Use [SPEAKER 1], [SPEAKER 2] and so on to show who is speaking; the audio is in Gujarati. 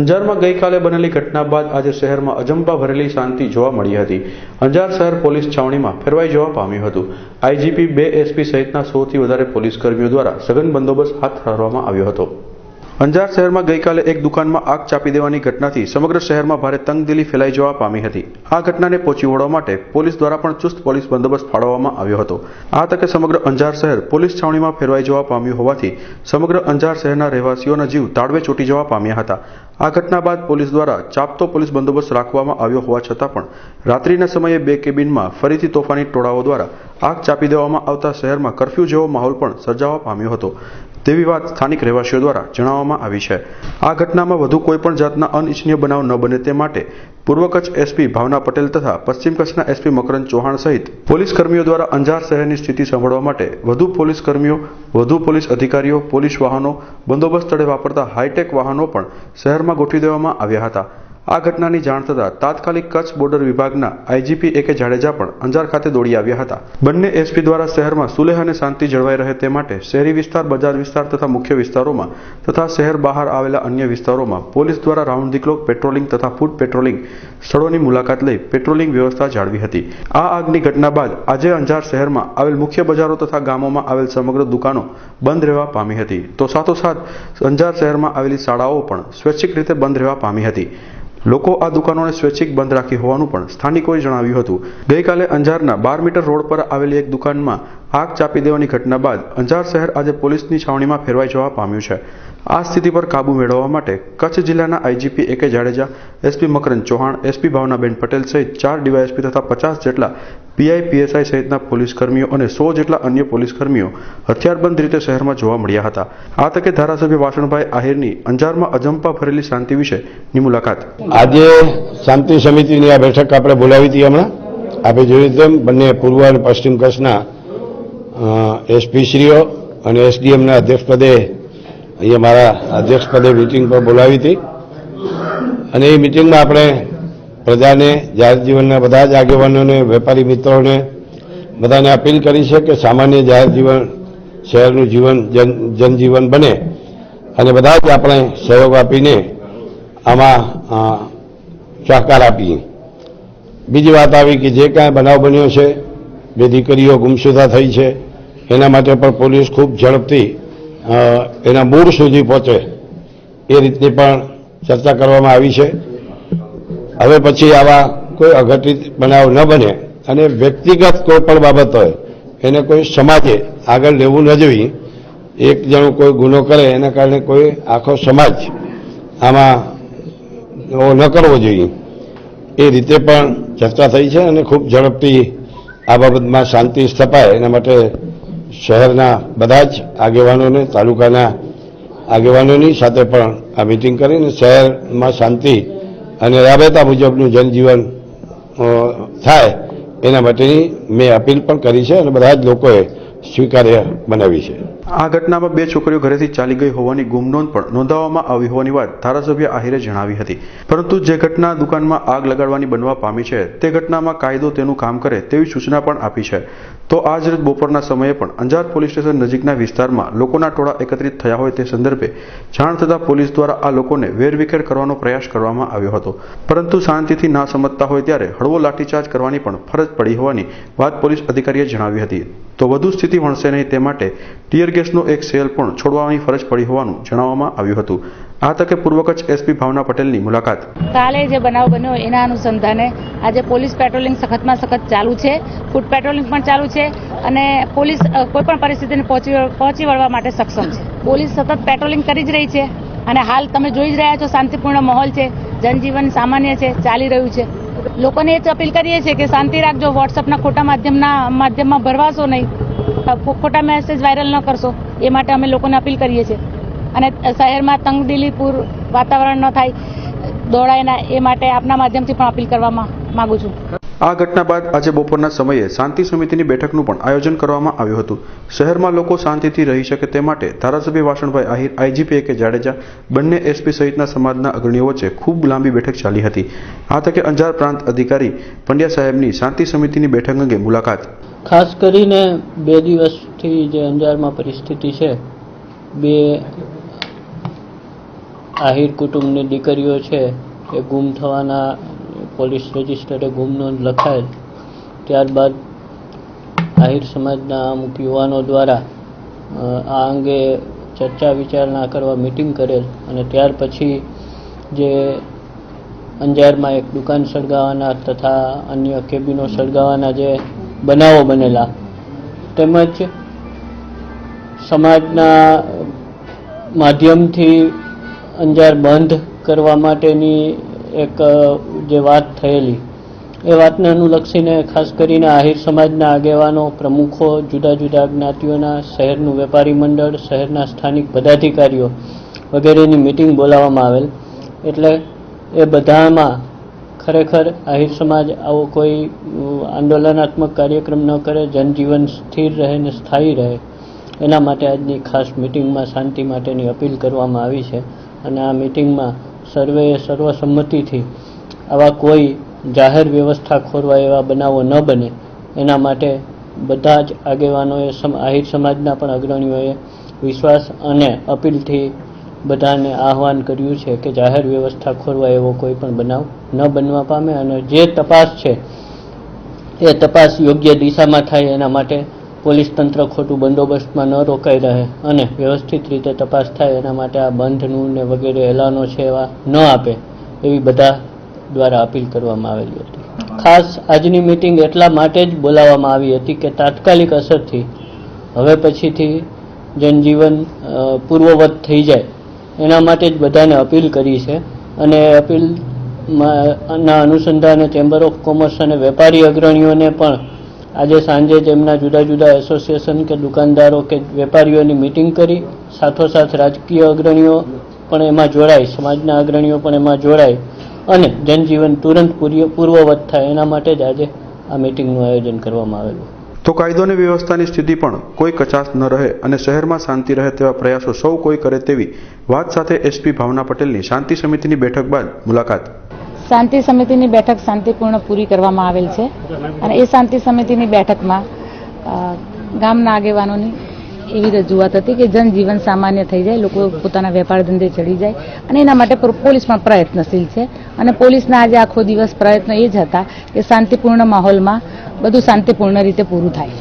[SPEAKER 1] અંજારમાં ગઈકાલે બનેલી ઘટના બાદ આજે શહેરમાં અજંપા ભરેલી શાંતિ જોવા મળી હતી. અંજાર શહેર પોલીસ છાવણીમાં ફેરવાઈ જવા પામ્યું હતું. આઈજીપી બે એસપી સહિતના સૌથી વધારે પોલીસ કર્મીઓ દ્વારા સઘન બંદોબસ્ત હાથ ધરવામાં આવ્યો હતો. અંજાર શહેરમાં ગઈકાલે એક દુકાનમાં આગ ચાપી દેવાની ઘટનાથી સમગ્ર શહેરમાં ભારે તંગદિલી ફેલાઈ જવા પામી હતી. આ ઘટનાને પહોંચી વળવા માટે પોલીસ દ્વારા પણ ચુસ્ત પોલીસ બંદોબસ્ત ફાળવવામાં આવ્યો હતો. આ તકે સમગ્ર અંજાર શહેર પોલીસ છાવણીમાં ફેરવાઈ જવા પામ્યું હોવાથી સમગ્ર અંજાર શહેરના રહેવાસીઓના જીવ તાળવે ચોટી જવા પામ્યા હતા. આ ઘટના બાદ પોલીસ દ્વારા ચાપતો પોલીસ બંદોબસ્ત રાખવામાં આવ્યો હોવા છતાં પણ રાત્રિના સમયે બે કેબિનમાં ફરીથી તોફાની ટોળાઓ દ્વારા આગ ચાપી દેવામાં આવતા શહેરમાં કરફ્યુ જેવો માહોલ પણ સર્જાવા પામ્યો હતો. તેવી વાત સ્થાનિક રહેવાસીઓ દ્વારા જણાવવામાં આવી છે. આ ઘટનામાં વધુ કોઈ પણ જાતના અનિચ્છનીય બનાવ ન બને તે માટે પૂર્વ કચ્છ એસપી ભાવના પટેલ તથા પશ્ચિમ કચ્છના એસપી મકરંદ ચૌહાણ સહિત પોલીસ કર્મીઓ દ્વારા અંજાર શહેરની સ્થિતિ સંભાળવા માટે વધુ પોલીસ કર્મીઓ, વધુ પોલીસ અધિકારીઓ, પોલીસ વાહનો બંદોબસ્ત સ્થળે વાપરતા હાઈટેક વાહનો પણ શહેરમાં ગોઠવી દેવામાં આવ્યા હતા. આ ઘટનાની જાણ થતાં તાત્કાલિક કચ્છ બોર્ડર વિભાગના આઈજીપી એ જાડેજા પણ અંજાર ખાતે દોડી આવ્યા હતા. બંને એસપી દ્વારા શહેરમાં સુલેહ અને શાંતિ જળવાઈ રહે તે માટે શહેરી વિસ્તાર, બજાર વિસ્તાર તથા મુખ્ય વિસ્તારોમાં તથા શહેર બહાર આવેલા અન્ય વિસ્તારોમાં પોલીસ દ્વારા રાઉન્ડ ધી ક્લોક પેટ્રોલિંગ તથા ફૂટ પેટ્રોલિંગ સ્થળોની મુલાકાત લઈ પેટ્રોલિંગ વ્યવસ્થા જાળવી હતી. આ આગની ઘટના બાદ આજે અંજાર શહેરમાં આવેલ મુખ્ય બજારો તથા ગામોમાં આવેલ સમગ્ર દુકાનો બંધ રહેવા પામી હતી. તો સાથોસાથ અંજાર શહેરમાં આવેલી શાળાઓ પણ સ્વૈચ્છિક રીતે બંધ રહેવા પામી હતી. લોકો આ દુકાનોને સ્વૈચ્છિક બંધ રાખી હોવાનું પણ સ્થાનિકોએ જણાવ્યું હતું. ગઈકાલે અંજારના બાર મીટર રોડ પર આવેલી એક દુકાનમાં આગ ચાપી દેવાની ઘટના બાદ અંજાર શહેર આજે પોલીસની છાવણીમાં ફેરવાઈ જવા પામ્યું છે. આ સ્થિતિ પર કાબૂ મેળવવા માટે કચ્છ જિલ્લાના IGP A K Jadeja, SP Makarand Chauhan, SP Bhavnaben Patel સહિત ચાર ડીવાયએસપી તથા પચાસ જેટલા પીઆઈ પીએસઆઈ સહિતના પોલીસ કર્મીઓ અને સો જેટલા અન્ય પોલીસ કર્મીઓ હથિયારબંધ રીતે શહેરમાં જોવા મળ્યા હતા. આ તકે ધારાસભ્ય વાસણભાઈ આહિરની અંજારમાં અજંપા ભરેલી શાંતિ વિશેની મુલાકાત.
[SPEAKER 2] આજે શાંતિ સમિતિની આ બેઠક આપણે બોલાવી હતી હમણાં. આપણે જોયું તેમ બંને પૂર્વ અને પશ્ચિમ કચ્છના એસપીશ્રીઓ અને એસડીએમના અધ્યક્ષપદે અહીંયા મારા અધ્યક્ષપદે મિટિંગ પર બોલાવી હતી. અને એ મિટિંગમાં આપણે પ્રજાને જાહેર જીવનના બધા જ આગેવાનોને, વેપારી મિત્રોને બધાને અપીલ કરી છે કે સામાન્ય જાહેર જીવન શહેરનું જીવન, જન, જનજીવન બને અને બધા જ આપણે સહયોગ આપીને આમાં સહકાર આપીએ. બીજી વાત આવી કે જે કાંઈ બનાવ બન્યો છે, બે દીકરીઓ ગુમસુદા થઈ છે એના માટે પણ પોલીસ ખૂબ ઝડપથી એના મૂળ સુધી પહોંચે એ રીતની પણ ચર્ચા કરવામાં આવી છે. હવે પછી આવા કોઈ અઘટિત બનાવ ન બને અને વ્યક્તિગત કોઈ પણ બાબત હોય, એને કોઈ સમાજે આગળ લેવું ન જોઈએ. એક જણો કોઈ ગુનો કરે, એના કારણે કોઈ આખો સમાજ આમાં ન કરવો જોઈએ. એ રીતે પણ ચર્ચા થઈ છે અને ખૂબ ઝડપથી આ બાબતમાં શાંતિ સ્થપાય. એના માટે શહેરના બધા જ આગેવાનોને, તાલુકાના આગેવાનોની સાથે પણ આ મિટિંગ કરીને શહેરમાં શાંતિ અને રાબેતા મુજબનું જનજીવન થાય એના માટેની મેં અપીલ પણ કરી છે અને બધા જ લોકોએ સ્વીકાર્ય બનાવી છે.
[SPEAKER 1] આ ઘટનામાં બે છોકરીઓ ઘરેથી ચાલી ગઈ હોવાની ગુમનોંધ પણ નોંધાવવામાં આવી હોવાની વાત ધારાસભ્ય આહિરે જણાવી હતી. પરંતુ જે ઘટના દુકાનમાં આગ લગાડવાની બનવા પામી છે, તે ઘટનામાં કાયદો તેનું કામ કરે તેવી સૂચના પણ આપી છે. તો આજ રોજ બપોરના સમયે પણ અંજાર પોલીસ સ્ટેશન નજીકના વિસ્તારમાં લોકોના ટોળા એકત્રિત થયા હોય તે સંદર્ભે જાણ થતાં પોલીસ દ્વારા આ લોકોને વેરવિખેર કરવાનો પ્રયાસ કરવામાં આવ્યો હતો. પરંતુ શાંતિથી ના સમજતા હોય ત્યારે હળવો લાઠીચાર્જ કરવાની પણ ફરજ પડી હોવાની વાત પોલીસ અધિકારીએ જણાવી હતી. તો વધુ સ્થિતિ વણશે નહીં તે માટે ટીયર ગેસનો એક સેલ પણ છોડવાની ફરજ પડી હોવાનું જણાવવામાં આવ્યું હતું. આ તકે પૂર્વ કચ્છ એસપી ભાવના પટેલની મુલાકાત.
[SPEAKER 3] કાલે જે બનાવ બન્યો એના અનુસંધાને આજે પોલીસ પેટ્રોલિંગ સખતમાં સખત ચાલુ છે. ફૂટ પેટ્રોલિંગ પણ ચાલુ છે અને પોલીસ કોઈપણ કોઈ પણ પરિસ્થિતિને પહોંચી પહોંચી વળવા માટે સક્ષમ છે. પોલીસ સતત પેટ્રોલિંગ કરી જ રહી છે અને હાલ તમે જોઈ જ રહ્યા છો શાંતિપૂર્ણ માહોલ છે. જનજીવન સામાન્ય છે, ચાલી રહ્યું છે. લોકોને એ જ અપીલ કરીએ છીએ કે શાંતિ રાખજો. વોટ્સઅપના ખોટા માધ્યમના, માધ્યમમાં ભરવાશો નહીં. ખોટા મેસેજ વાયરલ ન કરશો. એ માટે અમે લોકોને અપીલ કરીએ છીએ. અને શહેરમાં તંગદિલીપૂર વાતાવરણ ન થાય, દોડાય ના, એ માટે આપના માધ્યમથી પણ અપીલ કરવામાં માંગુ છું.
[SPEAKER 1] આ ઘટના બાદ આજે બપોરના સમયે શાંતિ સમિતિની બેઠકનું પણ આયોજન કરવામાં આવ્યું હતું. શહેરમાં લોકો શાંતિથી રહી શકે તે માટે ધારાસભ્ય વાસણભાઈ આહિર, આઈજીપી કે જાડેજા, બંને એસપી સહિતના સમાજના અગ્રણીઓ વચ્ચે ખૂબ લાંબી બેઠક ચાલી હતી. આ તકે અંજાર પ્રાંત અધિકારી પંડ્યા સાહેબની શાંતિ સમિતિની બેઠક અંગે મુલાકાત.
[SPEAKER 4] ખાસ કરીને બે દિવસથી જે અંજારમાં પરિસ્થિતિ છે, બે આહિર કુટુંબની દીકરીઓ છે, એ ગુમ થવાના પોલીસ રજિસ્ટરે ગુમ નોંધ લખાયેલ. ત્યારબાદ આહિર સમાજના અમુક યુવાનો દ્વારા આ અંગે ચર્ચા વિચારણા કરવા મિટિંગ કરેલ અને ત્યાર પછી જે અંજારમાં એક દુકાન સળગાવવાના તથા અન્ય કેબિનો સળગાવવાના જે બનાવો બનેલા, તેમજ સમાજના માધ્યમથી અંજાર બંધ કરવા માટેની એક જે વાત થયેલી, એ વાતને અનુલક્ષીને ખાસ કરીને આહિર સમાજના આગેવાનો, પ્રમુખો, જુદા જુદા જ્ઞાતિઓના, શહેરનું વેપારી મંડળ, શહેરના સ્થાનિક પદાધિકારીઓ વગેરેની મિટિંગ બોલાવવામાં આવેલ. એટલે એ બધામાં ખરેખર આહિર સમાજ આવો કોઈ આંદોલનાત્મક કાર્યક્રમ ન કરે, જનજીવન સ્થિર રહે ને સ્થાયી રહે. એના માટે આજની ખાસ મિટિંગમાં શાંતિ માટેની અપીલ કરવામાં આવી છે. અને આ મિટિંગમાં સર્વેએ સર્વસંમતિથી આવા કોઈ જાહેર વ્યવસ્થા ખોરવા એવા બનાવો ન બને. એના માટે બધા જ આગેવાનોએ આહિર સમાજના પણ અગ્રણીઓએ વિશ્વાસ અને અપીલથી બધાને આહવાન કર્યું છે કે જાહેર વ્યવસ્થા ખોરવા એવો કોઈ પણ બનાવ ન બનવા પામે અને જે તપાસ છે એ તપાસ યોગ્ય દિશામાં થાય એના માટે પોલીસ તંત્ર ખોટું બંદોબસ્તમાં ન રોકાઈ રહે અને વ્યવસ્થિત રીતે તપાસ થાય એના માટે આ બંધનું ને વગેરે એલાનો છે એવા ન આપે એવી બધા દ્વારા અપીલ કરવામાં આવેલી હતી. ખાસ આજની મિટિંગ એટલા માટે જ બોલાવવામાં આવી હતી કે તાત્કાલિક અસરથી હવે પછીથી જનજીવન પૂર્વવત થઈ જાય એના માટે જ બધાને અપીલ કરી છે અને એ અપીલમાં ના અનુસંધાને, ચેમ્બર ઓફ કોમર્સ અને વેપારી અગ્રણીઓને પણ આજે સાંજે તેમના જુદા જુદા એસોસિએશન કે દુકાનદારો કે વેપારીઓની મિટિંગ કરી. સાથોસાથ રાજકીય અગ્રણીઓ પણ એમાં જોડાય, સમાજના અગ્રણીઓ પણ એમાં જોડાય અને જનજીવન તુરંત પૂર્વવત થાય એના માટે જ આજે આ મિટિંગનું આયોજન કરવામાં આવેલું.
[SPEAKER 1] તો કાયદો અને વ્યવસ્થાની સ્થિતિ પણ કોઈ કચાશ ન રહે અને શહેરમાં શાંતિ રહે તેવા પ્રયાસો સૌ કોઈ કરે તેવી વાત સાથે એસપી ભાવના પટેલની શાંતિ સમિતિની બેઠક બાદ મુલાકાત.
[SPEAKER 3] શાંતિ સમિતિની બેઠક શાંતિપૂર્ણ પૂરી કરવામાં આવેલ છે. અને એ શાંતિ સમિતિની બેઠકમાં ગામના આગેવાનોની એવી રજૂઆત હતી કે જનજીવન સામાન્ય થઈ જાય, લોકો પોતાના વેપાર ધંધે ચડી જાય અને એના માટે પોલીસ પણ પ્રયત્નશીલ છે. અને પોલીસના આજે આખો દિવસ પ્રયત્નો એ જ હતા કે શાંતિપૂર્ણ માહોલમાં બધું શાંતિપૂર્ણ રીતે પૂરું થાય.